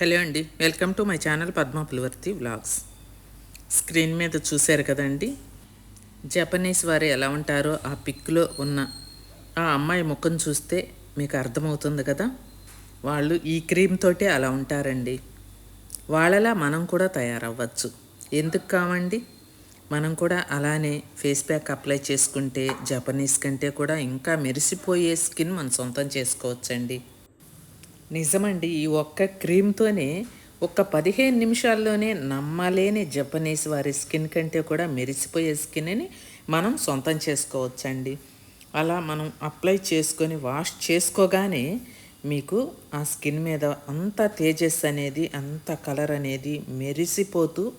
Hello అండి. Welcome to my channel Padma Pulivarthi vlogs. Screen మీద చూశారు కదండి? జపనీస్ వారు ఎలా ఉంటారో ఆ పిక్లో ఉన్న ఆ అమ్మాయి ముఖం చూస్తే మీకు అర్థమవుతుంది కదా? వాళ్ళు ఈ క్రీమ్ తోటే అలా ఉంటారండి. వాళ్ళలా మనం కూడా తయారవ్వచ్చు. ఎందుకు కావండి? మనం కూడా అలానే ఫేస్ ప్యాక్ అప్లై చేసుకుంటే జపనీస్ కంటే కూడా ఇంకా మెరిసిపోయే స్కిన్ మనం సొంతం చేసుకోవచ్చండి. నిజమండి ఈ ఒక్క క్రీమ్తోనే ఒక్క పదిహేను నిమిషాల్లోనే నమ్మలేని జపనీస్ వారి స్కిన్ కంటే కూడా మెరిసిపోయే స్కిన్ని మనం సొంతం చేసుకోవచ్చండి. అలా మనం అప్లై చేసుకొని వాష్ చేసుకోగానే మీకు ఆ స్కిన్ మీద అంత తేజస్ అనేది అంత కలర్ అనేది మెరిసిపోతూ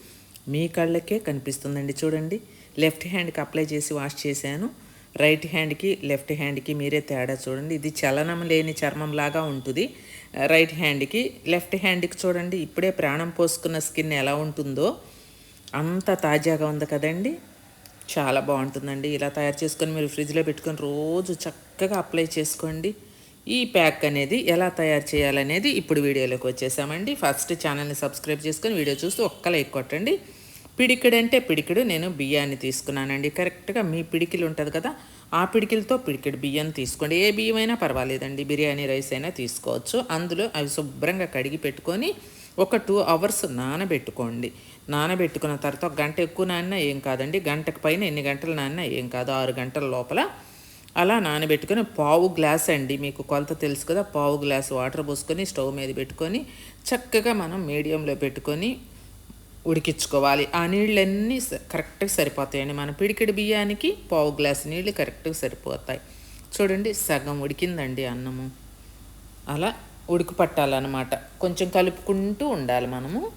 మీ కళ్ళకే కనిపిస్తుందండి. చూడండి లెఫ్ట్ హ్యాండ్కి అప్లై చేసి వాష్ చేశాను. రైట్ హ్యాండ్కి లెఫ్ట్ హ్యాండ్కి మీరే తేడా చూడండి. ఇది చలనం లేని చర్మంలాగా ఉంటుంది. రైట్ హ్యాండ్కి లెఫ్ట్ హ్యాండ్కి చూడండి. ఇప్పుడే ప్రాణం పోసుకున్న స్కిన్ ఎలా ఉంటుందో. అంత తాజాగా ఉంది కదండి. చాలా బాగుంటుందండి. ఇలా తయారు చేసుకొని మీరు ఫ్రిడ్జ్లో పెట్టుకొని రోజు చక్కగా అప్లై చేసుకోండి. ఈ ప్యాక్ అనేది ఎలా తయారు చేయాలనేది ఇప్పుడు వీడియోలోకి వచ్చేసామండి. ఫస్ట్ ఛానల్ని సబ్స్క్రైబ్ చేసుకొని వీడియో చూస్తూ ఒక్క లైక్ కొట్టండి. పిడికిడు అంటే పిడికిడు నేను బియ్యాన్ని తీసుకున్నానండి. కరెక్ట్గా మీ పిడికిలు ఉంటుంది కదా. ఆ పిడికిలతో పిడికిడి బియ్యం తీసుకోండి. ఏ బియ్యం అయినా పర్వాలేదండి. బిర్యానీ రైస్ అయినా తీసుకోవచ్చు. అందులో అవి శుభ్రంగా కడిగి పెట్టుకొని ఒక టూ అవర్స్ నానబెట్టుకోండి. నానబెట్టుకున్న తర్వాత ఒక గంట ఎక్కువ నానినా ఏం కాదండి. గంటకు పైన ఎన్ని గంటలు నానినా ఏం కాదు. ఆరు గంటల లోపల అలా నానబెట్టుకొని పావు గ్లాస్ అండి. మీకు కొలత తెలుసు కదా పావు గ్లాస్ వాటర్ పోసుకొని స్టవ్ మీద పెట్టుకొని చక్కగా మనం మీడియంలో పెట్టుకొని ఉడికించుకోవాలి. ఆ నీళ్ళన్నీ స- కరెక్ట్గా సరిపోతాయండి. మన పిడికిడి బియ్యానికి పావు గ్లాస్ నీళ్ళు కరెక్ట్గా సరిపోతాయి. చూడండి సగం ఉడికిందండి అన్నము. అలా ఉడుకు పట్టాలన్నమాట. కొంచెం కలుపుకుంటూ ఉండాలి మనము.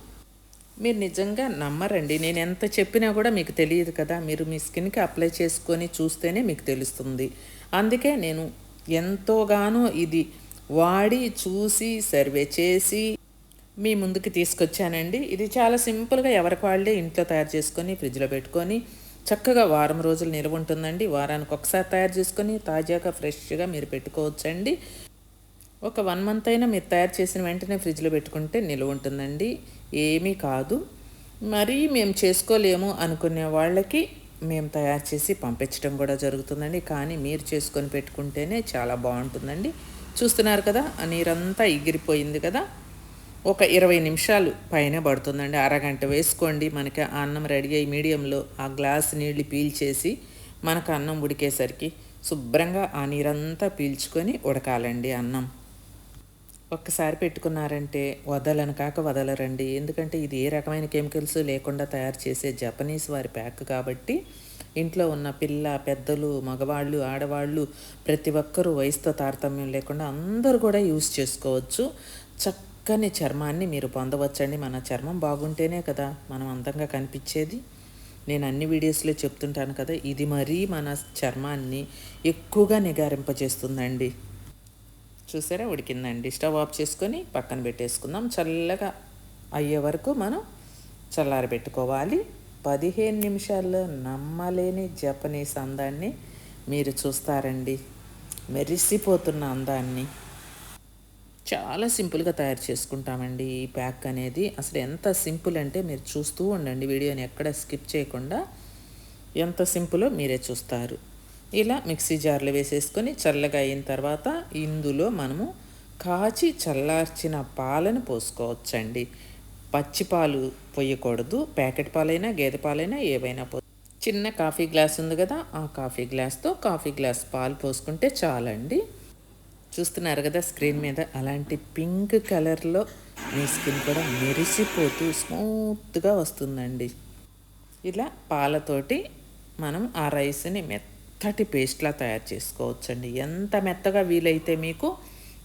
మీరు నిజంగా నమ్మరండి. నేను ఎంత చెప్పినా కూడా మీకు తెలియదు కదా. మీరు మీ స్కిన్కి అప్లై చేసుకొని చూస్తేనే మీకు తెలుస్తుంది. అందుకే నేను ఎంతోగానో ఇది వాడి చూసి సర్వే చేసి మీ ముందుకు తీసుకొచ్చానండి. ఇది చాలా సింపుల్గా ఎవరికి వాళ్ళే ఇంట్లో తయారు చేసుకొని ఫ్రిడ్జ్లో పెట్టుకొని చక్కగా వారం రోజులు నిల్వ ఉంటుందండి. వారానికి ఒకసారి తయారు చేసుకొని తాజాగా ఫ్రెష్గా మీరు పెట్టుకోవచ్చండి. ఒక వన్ మంత్ అయినా మీరు తయారు చేసిన వెంటనే ఫ్రిడ్జ్లో పెట్టుకుంటే నిల్వ ఉంటుందండి. ఏమీ కాదు. మరీ మేము చేసుకోలేము అనుకునే వాళ్ళకి మేము తయారు చేసి పంపించడం కూడా జరుగుతుందండి. కానీ మీరు చేసుకొని పెట్టుకుంటేనే చాలా బాగుంటుందండి. చూస్తున్నారు కదా ఆ నీరంతా ఎగిరిపోయింది కదా. ఒక ఇరవై నిమిషాలు పైన పడుతుందండి. అరగంట వేసుకోండి. మనకి ఆ అన్నం రెడీ అయ్యి మీడియంలో ఆ గ్లాస్ నీళ్ళు పీల్చేసి మనకు అన్నం ఉడికేసరికి శుభ్రంగా ఆ నీరంతా పీల్చుకొని ఉడకాలండి అన్నం. ఒక్కసారి పెట్టుకున్నారంటే వదలను కాక వదలరండి. ఎందుకంటే ఇది ఏ రకమైన కెమికల్స్ లేకుండా తయారు చేసే జపనీస్ వారి ప్యాక్ కాబట్టి ఇంట్లో ఉన్న పిల్ల పెద్దలు మగవాళ్ళు ఆడవాళ్ళు ప్రతి ఒక్కరూ వయసుతో తారతమ్యం లేకుండా అందరూ కూడా యూస్ చేసుకోవచ్చు. చక్క చక్కని చర్మాన్ని మీరు పొందవచ్చండి. మన చర్మం బాగుంటేనే కదా మనం అందంగా కనిపించేది. నేను అన్ని వీడియోస్లో చెప్తుంటాను కదా ఇది మరీ మన చర్మాన్ని ఎక్కువగా నిగారింపజేస్తుందండి. చూసారా? ఉడికిందండి. స్టవ్ ఆఫ్ చేసుకొని పక్కన పెట్టేసుకుందాం. చల్లగా అయ్యే వరకు మనం చల్లారబెట్టుకోవాలి. పదిహేను నిమిషాల్లో నమ్మలేని జపనీస్ అందాన్ని మీరు చూస్తారండి. మెరిసిపోతున్న అందాన్ని. చాలా సింపుల్గా తయారు చేసుకుంటామండి ఈ ప్యాక్ అనేది. అసలు ఎంత సింపుల్ అంటే మీరు చూస్తూ ఉండండి వీడియోని ఎక్కడ స్కిప్ చేయకుండా. ఎంత సింపులో మీరే చూస్తారు. ఇలా మిక్సీ జార్లో వేసేసుకొని చల్లగా అయిన తర్వాత ఇందులో మనము కాచి చల్లార్చిన పాలను పోసుకోవచ్చండి. పచ్చి పాలు పోయకూడదు ప్యాకెట్ పాలైనా గేదె పాలైనా ఏవైనా పో చిన్న కాఫీ గ్లాస్ ఉంది కదా ఆ కాఫీ గ్లాస్తో కాఫీ గ్లాస్ పాలు పోసుకుంటే చాలండి. చూస్తున్నారు కదా స్క్రీన్ మీద. అలాంటి పింక్ కలర్లో మీ స్కిన్ కూడా మెరిసిపోతూ స్మూత్గా వస్తుందండి. ఇలా పాలతోటి మనం ఆ రైస్ని మెత్తటి పేస్ట్లా తయారు చేసుకోవచ్చండి. ఎంత మెత్తగా వీలైతే మీకు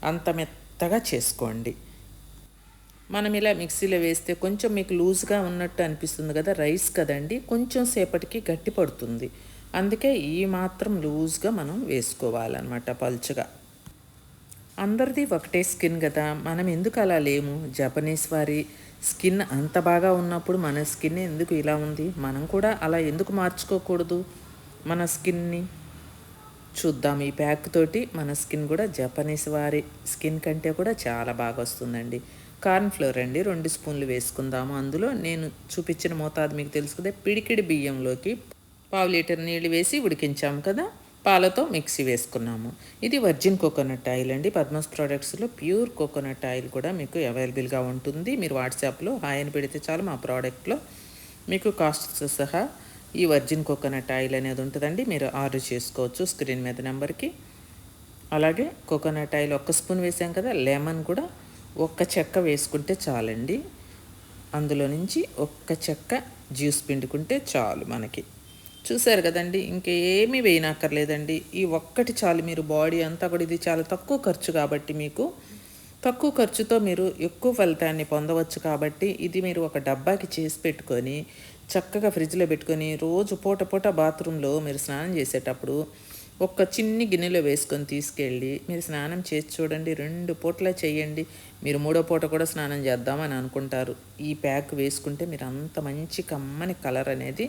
అంత మెత్తగా చేసుకోండి. మనం ఇలా మిక్సీలో వేస్తే కొంచెం మీకు లూజ్గా ఉన్నట్టు అనిపిస్తుంది కదా రైస్ కదండి కొంచెం సేపటికి గట్టి పడుతుంది. అందుకే ఈ మాత్రం లూజ్గా మనం వేసుకోవాలన్నమాట పల్చగా. అందరిది ఒకటే స్కిన్ కదా. మనం ఎందుకు అలా లేము? జపనీస్ వారి స్కిన్ అంత బాగా ఉన్నప్పుడు మన స్కిన్ ఎందుకు ఇలా ఉంది? మనం కూడా అలా ఎందుకు మార్చుకోకూడదు మన స్కిన్ని? చూద్దాం. ఈ ప్యాక్ తోటి మన స్కిన్ కూడా జపనీస్ వారి స్కిన్ కంటే కూడా చాలా బాగా వస్తుందండి. కార్న్ ఫ్లోర్ అండి. రెండు స్పూన్లు వేసుకుందాము. అందులో నేను చూపించిన మోతాదు మీకు తెలుసు కదా. పిడికిడి బియ్యంలోకి పావు లీటర్ నీళ్ళు వేసి ఉడికించాము కదా. పాలతో మిక్సీ వేసుకున్నాము. ఇది వర్జిన్ కోకోనట్ ఆయిల్ అండి. పద్మస్ ప్రోడక్ట్స్లో ప్యూర్ కోకోనట్ ఆయిల్ కూడా మీకు అవైలబుల్గా ఉంటుంది. మీరు వాట్సాప్లో హాయ్ అని పెడితే చాలు మా ప్రోడక్ట్లో మీకు కాస్ట్ సహా ఈ వర్జిన్ కోకోనట్ ఆయిల్ అనేది ఉంటుందండి. మీరు ఆర్డర్ చేసుకోవచ్చు స్క్రీన్ మీద నెంబర్కి. అలాగే కోకోనట్ ఆయిల్ ఒక్క స్పూన్ వేసాం కదా లెమన్ కూడా ఒక్క చెక్క వేసుకుంటే చాలండి. అందులో నుంచి ఒక్క చెక్క జ్యూస్ పిండుకుంటే చాలు మనకి. చూసారు కదండి ఇంకేమీ వేయనక్కర్లేదండి. ఈ ఒక్కటి చాలు మీరు బాడీ అంతా కూడా ఇది చాలా తక్కువ ఖర్చు కాబట్టి మీకు. తక్కువ ఖర్చుతో మీరు ఎక్కువ ఫలితాన్ని పొందవచ్చు కాబట్టి ఇది మీరు ఒక డబ్బాకి చేసి పెట్టుకొని చక్కగా ఫ్రిడ్జ్లో పెట్టుకొని రోజు పూట పూట బాత్రూంలో మీరు స్నానం చేసేటప్పుడు ఒక్క చిన్ని గిన్నెలో వేసుకొని తీసుకెళ్ళి మీరు స్నానం చేసి చూడండి రెండు పూటలా చేయండి. మీరు మూడో పూట కూడా స్నానం చేద్దామని అనుకుంటారు. ఈ ప్యాక్ వేసుకుంటే మీరు అంత మంచి కమ్మని కలర్ అనేది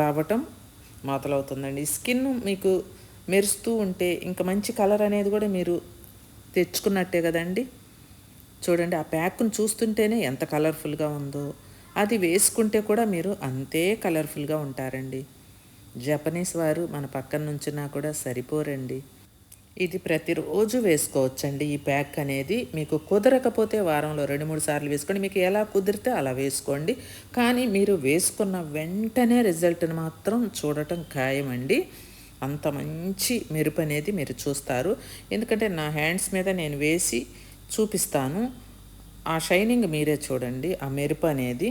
రావటం మొదలవుతుందండి స్కిన్ మీకు మెరుస్తూ ఉంటే ఇంకా మంచి కలర్ అనేది కూడా మీరు తెచ్చుకున్నట్టే కదండి. చూడండి ఆ ప్యాక్ను చూస్తుంటేనే ఎంత కలర్ఫుల్గా ఉందో అది వేసుకుంటే కూడా మీరు అంతే కలర్ఫుల్గా ఉంటారండి. జపనీస్ వారు మన పక్కన నుంచినా కూడా సరిపోరండి. ఇది ప్రతిరోజు వేసుకోవచ్చండి. ఈ ప్యాక్ అనేది మీకు కుదరకపోతే వారంలో రెండు మూడు సార్లు వేసుకోండి. మీకు ఎలా కుదిరితే అలా వేసుకోండి. కానీ మీరు వేసుకున్న వెంటనే రిజల్ట్ని మాత్రం చూడటం ఖాయమండి. అంత మంచి మెరుపు అనేది మీరు చూస్తారు. ఎందుకంటే నా హ్యాండ్స్ మీద నేను వేసి చూపిస్తాను. ఆ షైనింగ్ మీరే చూడండి. ఆ మెరుపు అనేది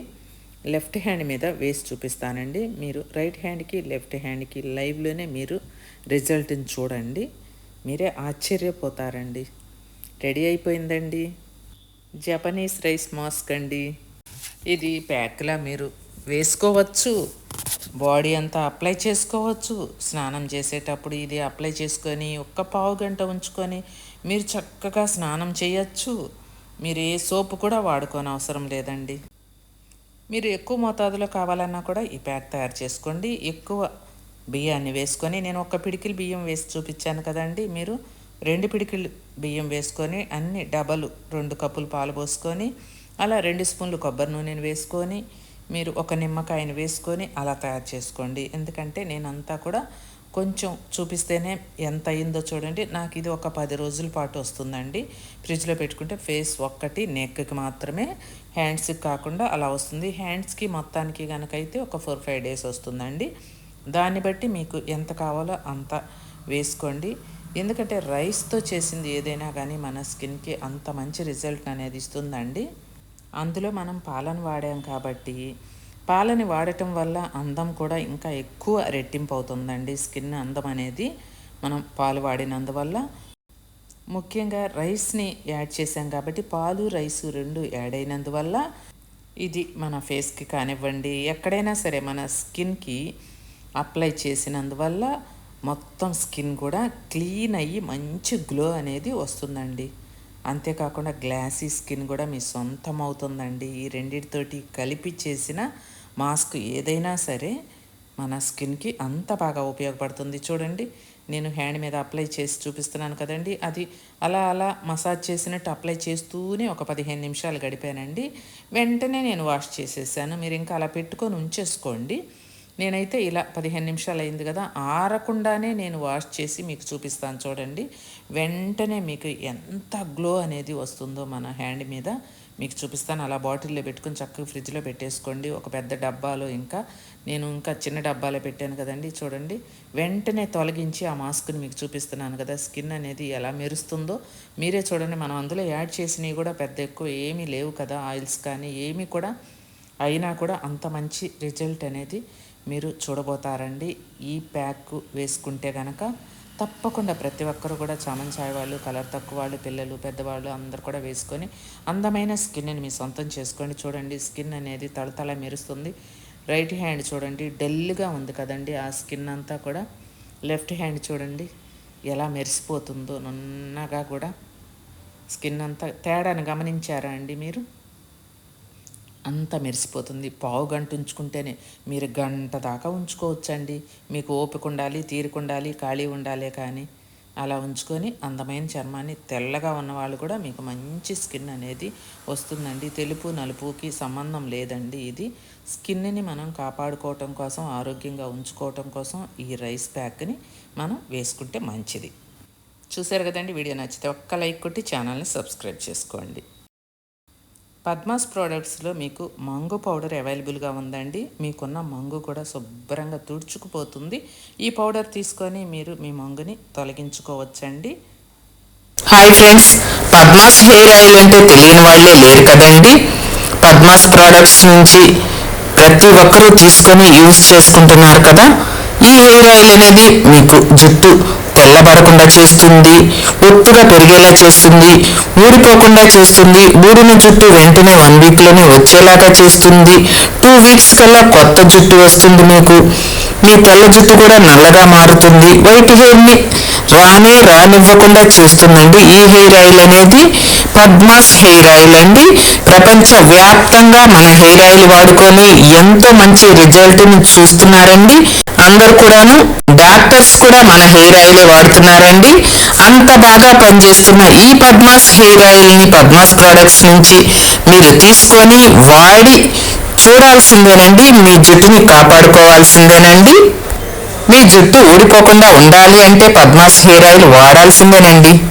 లెఫ్ట్ హ్యాండ్ మీద వేసి చూపిస్తానండి. మీరు రైట్ హ్యాండ్కి లెఫ్ట్ హ్యాండ్కి లైవ్లోనే మీరు రిజల్ట్ని చూడండి. మీరే ఆశ్చర్యపోతారండి. రెడీ అయిపోయిందండి. జపనీస్ రైస్ మాస్క్ అండి. ఇది ప్యాక్లా మీరు వేసుకోవచ్చు. బాడీ అంతా అప్లై చేసుకోవచ్చు. స్నానం చేసేటప్పుడు ఇది అప్లై చేసుకొని ఒక్క పావు గంట ఉంచుకొని మీరు చక్కగా స్నానం చేయొచ్చు. మీరు ఏ సోపు కూడా వాడుకోని అవసరం లేదండి. మీరు ఎక్కువ మోతాదులో కావాలన్నా కూడా ఈ ప్యాక్ తయారు చేసుకోండి. ఎక్కువ బియ్యాన్ని వేసుకొని నేను ఒక పిడికిల్ బియ్యం వేసి చూపించాను కదండి. మీరు రెండు పిడికిలు బియ్యం వేసుకొని అన్ని డబలు రెండు కప్పులు పాలు పోసుకొని అలా రెండు స్పూన్లు కొబ్బరి నూనెను వేసుకొని మీరు ఒక నిమ్మకాయని వేసుకొని అలా తయారు చేసుకోండి. ఎందుకంటే నేనంతా కూడా కొంచెం చూపిస్తేనే ఎంత అయిందో చూడండి. నాకు ఇది ఒక పది రోజుల పాటు వస్తుందండి. ఫ్రిడ్జ్లో పెట్టుకుంటే ఫేస్ ఒక్కటి నెక్కి మాత్రమే హ్యాండ్స్కి కాకుండా అలా వస్తుంది. హ్యాండ్స్కి మొత్తానికి కనుక అయితే ఒక ఫోర్ ఫైవ్ డేస్ వస్తుందండి. దాన్ని బట్టి మీకు ఎంత కావాలో అంత వేసుకోండి. ఎందుకంటే రైస్తో చేసింది ఏదైనా కానీ మన స్కిన్కి అంత మంచి రిజల్ట్ అనేది ఇస్తుందండి. అందులో మనం పాలను వాడాం కాబట్టి పాలని వాడటం వల్ల అందం కూడా ఇంకా ఎక్కువ రెట్టింపు అవుతుందండి. స్కిన్ అందం అనేది మనం పాలు వాడినందువల్ల. ముఖ్యంగా రైస్ని యాడ్ చేసాం కాబట్టి పాలు రైసు రెండు యాడ్ అయినందువల్ల ఇది మన ఫేస్కి కానివ్వండి ఎక్కడైనా సరే మన స్కిన్కి అప్లై చేసినందువల్ల మొత్తం స్కిన్ కూడా క్లీన్ అయ్యి మంచి గ్లో అనేది వస్తుందండి. అంతేకాకుండా గ్లాసీ స్కిన్ కూడా మీ సొంతం అవుతుందండి ఈ రెండింటితోటి కలిపి చేసిన మాస్క్ ఏదైనా సరే మన స్కిన్కి అంత బాగా ఉపయోగపడుతుంది. చూడండి నేను హ్యాండ్ మీద అప్లై చేసి చూపిస్తున్నాను కదండి. అది అలా అలా మసాజ్ చేసినట్టు అప్లై చేస్తూనే ఒక పదిహేను నిమిషాలు గడిపానండి. వెంటనే నేను వాష్ చేసేసాను. మీరు ఇంకా అలా పెట్టుకొని ఉంచేసుకోండి. నేనైతే ఇలా పదిహేను నిమిషాలు అయింది కదా ఆరకుండానే నేను వాష్ చేసి మీకు చూపిస్తాను చూడండి. వెంటనే మీకు ఎంత గ్లో అనేది వస్తుందో మన హ్యాండ్ మీద మీకు చూపిస్తాను. అలా బాటిల్లో పెట్టుకుని చక్కగా ఫ్రిడ్జ్లో పెట్టేసుకోండి. ఒక పెద్ద డబ్బాలో ఇంకా నేను ఇంకా చిన్న డబ్బాలో పెట్టాను కదండి చూడండి. వెంటనే తొలగించి ఆ మాస్క్ని మీకు చూపిస్తున్నాను కదా స్కిన్ అనేది ఎలా మెరుస్తుందో మీరే చూడండి. మనం అందులో యాడ్ చేసినవి కూడా పెద్ద ఎక్కువ ఏమీ లేవు కదా ఆయిల్స్ కానీ ఏమీ కూడా అయినా కూడా అంత మంచి రిజల్ట్ అనేది మీరు చూడబోతారండి. ఈ ప్యాక్ వేసుకుంటే కనుక తప్పకుండా ప్రతి ఒక్కరు కూడా చామన్ చాయ్ వాళ్ళు కలర్ తక్కువ వాళ్ళు పిల్లలు పెద్దవాళ్ళు అందరు కూడా వేసుకొని అందమైన స్కిన్ని మీ సొంతం చేసుకోండి చూడండి. స్కిన్ అనేది తళతళ మెరుస్తుంది. రైట్ హ్యాండ్ చూడండి. డల్గా ఉంది కదండి. ఆ స్కిన్ అంతా కూడా లెఫ్ట్ హ్యాండ్ చూడండి. ఎలా మెరిసిపోతుందో నున్నగా కూడా స్కిన్ అంతా తేడాను గమనించారా అండి మీరు? అంత మెరిసిపోతుంది. పావు గంట ఉంచుకుంటేనే మీరు గంట దాకా ఉంచుకోవచ్చండి. మీకు ఓపిక ఉండాలి తీరుకుండాలి ఖాళీ ఉండాలి కానీ అలా ఉంచుకొని అందమైన చర్మాన్ని తెల్లగా ఉన్న వాళ్ళు కూడా మీకు మంచి స్కిన్ అనేది వస్తుందండి. తెలుపు నలుపుకి సంబంధం లేదండి ఇది. స్కిన్ని మనం కాపాడుకోవటం కోసం ఆరోగ్యంగా ఉంచుకోవటం కోసం ఈ రైస్ ప్యాక్ని మనం వేసుకుంటే మంచిది. చూసారు కదండి వీడియో నచ్చితే ఒక్క లైక్ కొట్టి ఛానల్ని సబ్స్క్రైబ్ చేసుకోండి. పద్మాస్ ప్రోడక్ట్స్లో మీకు మంగు పౌడర్ అవైలబుల్గా ఉందండి. మీకున్న మంగు కూడా శుభ్రంగా తుడుచుకుపోతుంది. ఈ పౌడర్ తీసుకొని మీరు మీ మంగుని తొలగించుకోవచ్చండి. Hi friends Padma's hair oil అంటే తెలియని వాళ్ళే లేరు కదండి. పద్మాస్ ప్రోడక్ట్స్ నుంచి ప్రతి ఒక్కరూ తీసుకొని యూజ్ చేసుకుంటున్నారు కదా. ఈ హెయిర్ ఆయిల్ అనేది మీకు జుట్టు తెల్లబడకుండా చేస్తుంది ఒత్తుగా పెరిగేలా చేస్తుంది ఊడిపోకుండా చేస్తుంది ఊడిన జుట్టు వెంటనే వన్ వీక్లోనే వచ్చేలాగా చేస్తుంది. టూ వీక్స్ కల్లా కొత్త జుట్టు వస్తుంది మీకు. మీ తెల్ల జుట్టు కూడా నల్లగా మారుతుంది. వైట్ హెయిర్ని రానే రానివ్వకుండా చేస్తుందండి. ఈ హెయిర్ ఆయిల్ అనేది పద్మాస్ హెయిర్ ఆయిల్ అండి. ప్రపంచ వ్యాప్తంగా మన హెయిర్ ఆయిల్ వాడుకొని ఎంతో మంచి రిజల్ట్ని చూస్తున్నారండి. అందరు కూడాను డాక్టర్స్ కూడా మన హెయిర్ ఆయిల్ వాడుతున్నారండి. అంత బాగా పనిచేస్తున్న ఈ పద్మాస్ హెయిర్ ఆయిల్ని పద్మాస్ ప్రోడక్ట్స్ నుంచి మీరు తీసుకొని వాడి చూడాల్సిందేనండి. మీ జుట్టుని కాపాడుకోవాల్సిందేనండి. మీ జుట్టు ఊడిపోకుండా ఉండాలి అంటే పద్మాస్ హెయిర్ ఆయిల్ వాడాల్సిందేనండి.